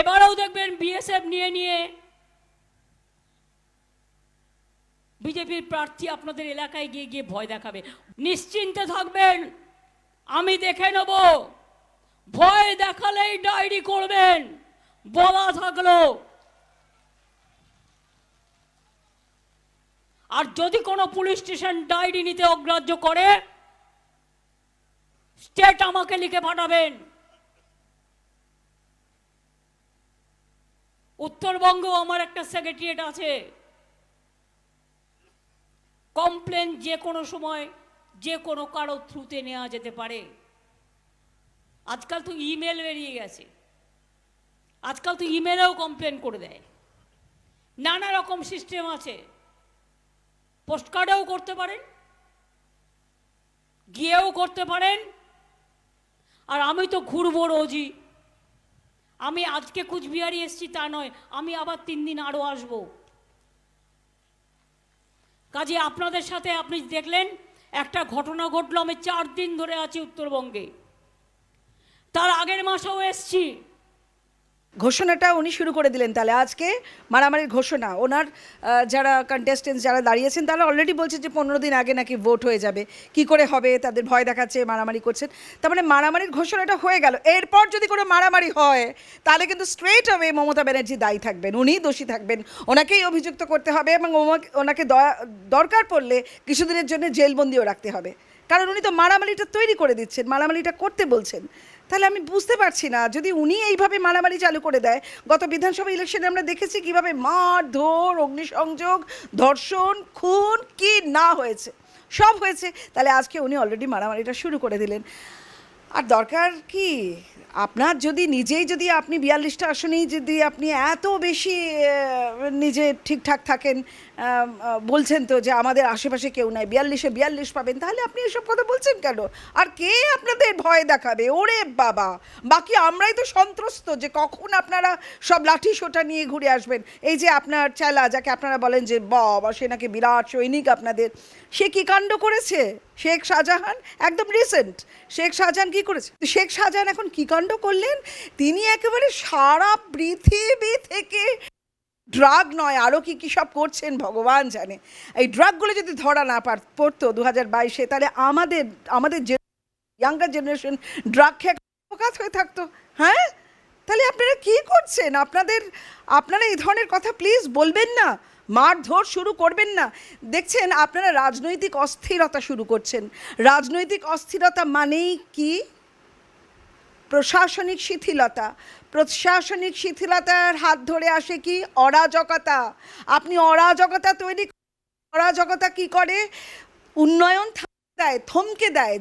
এবারেও দেখবেন বিএসএফ নিয়ে নিয়ে বিজেপির প্রার্থী আপনাদের এলাকায় গিয়ে গিয়ে ভয় দেখাবে। নিশ্চিন্তে থাকবেন, আমি দেখে নেব। ভয় দেখালেই ডায়েরি করবেন, বলা থাকল। আর যদি কোনো পুলিশ স্টেশন ডায়েরি নিতে অগ্রাহ্য করে, স্টেট আমাকে লিখে পাঠাবেন। উত্তরবঙ্গেও আমার একটা সেক্রেটারিয়েট আছে। কমপ্লেন যে কোনো সময়, যে কোনো কারও থ্রুতে নেওয়া যেতে পারে। আজকাল তো ইমেল বেরিয়ে গেছে। আজকাল তো ইমেলেও কমপ্লেন করে দেয়। নানা রকম সিস্টেম আছে। পোস্ট কার্ডেও করতে পারেন, গিয়েও করতে পারেন। আর আমি তো ঘুরবো রোজই। আমি আজকে কুচবিহারি এসছি তা নয়, আমি আবার তিন দিন আরও আসব। কাজে আপনাদের সাথে আপনি দেখলেন, একটা ঘটনা ঘটলো আমি চার দিন ধরে আছি উত্তরবঙ্গে। তার আগের মাসেও এসছি। ঘোষণাটা উনি শুরু করে দিলেন তাহলে আজকে মারামারির ঘোষণা। ওনার যারা কন্টেস্টেন্ট যারা দাঁড়িয়েছেন, তারা অলরেডি বলছে যে পনেরো দিন আগে নাকি ভোট হয়ে যাবে। কি করে হবে? তাদের ভয় দেখাচ্ছে, মারামারি করছেন। তার মানে মারামারির ঘোষণাটা হয়ে গেল। এরপর যদি কোনো মারামারি হয়, তাহলে কিন্তু স্ট্রেট অ্যাওয়ে মমতা ব্যানার্জি দায়ী থাকবেন। উনিই দোষী থাকবেন। ওনাকেই অভিযুক্ত করতে হবে এবং ওনাকে দয়া- দরকার পড়লে কিছুদিনের জন্য জেলবন্দিও রাখতে হবে। কারণ উনি তো মারামারিটা তৈরি করে দিচ্ছেন, মারামারিটা করতে বলছেন। তাহলে আমি বুঝতে পারছি না। যদি উনি এইভাবে মারামারি চালু করে দেয়, গত বিধানসভা ইলেকশনে আমরা দেখেছি কীভাবে মার, ধর, অগ্নিসংযোগ, ধর্ষণ, খুন, কি না হয়েছে, সব হয়েছে। তাহলে আজকে উনি অলরেডি মারামারিটা শুরু করে দিলেন। আর দরকার কি? আপনার যদি নিজেই যদি আপনি বিয়াল্লিশটা আসনেই যদি আপনি এত বেশি নিজে ঠিকঠাক থাকেন বলছেন তো যে আমাদের আশেপাশে কেউ নাই, বিয়াল্লিশে বিয়াল্লিশ পাবেন, তাহলে আপনি এসব কথা বলছেন কেন? আর কে আপনাদের ভয় দেখাবে? ওরে বাবা! বাকি আমরাই তো সন্ত্রস্ত যে কখন আপনারা সব লাঠি সোটা নিয়ে ঘুরে আসবেন। এই যে আপনার চেলা, যাকে আপনারা বলেন যে বাবা, সে নাকি বিরাট সৈনিক আপনাদের, সে কী কাণ্ড করেছে? শেখ শাহজাহান? একদম রিসেন্ট শেখ শাহজাহান কি করেছে। শেখ শাহজাহান এখন কি কাণ্ড করলেন? তিনি একেবারে সারা পৃথিবী থেকে ড্রাগ নয় আরও কি কী সব করছেন ভগবান জানে। এই ড্রাগগুলো যদি ধরা না পড়তো দু হাজার বাইশে, তাহলে আমাদের আমাদের যে, ইয়াঙ্গার জেনারেশন ড্রাগ খেয়ে হয়ে থাকতো। হ্যাঁ? তাহলে আপনারা কি করছেন? আপনাদের, আপনারা এই ধরনের কথা প্লিজ বলবেন না। মারধর শুরু করবেন না। দেখছেন, আপনারা রাজনৈতিক অস্থিরতা শুরু করছেন। রাজনৈতিক অস্থিরতা মানেই কি? প্রশাসনিক শিথিলতা। প্রশাসনিক শিথিলতার হাত ধরে আসে কি? অরাজকতা। আপনি অরাজকতা তৈরি অরাজকতা কি করে? উন্নয়ন দেয় থমকে দেয়।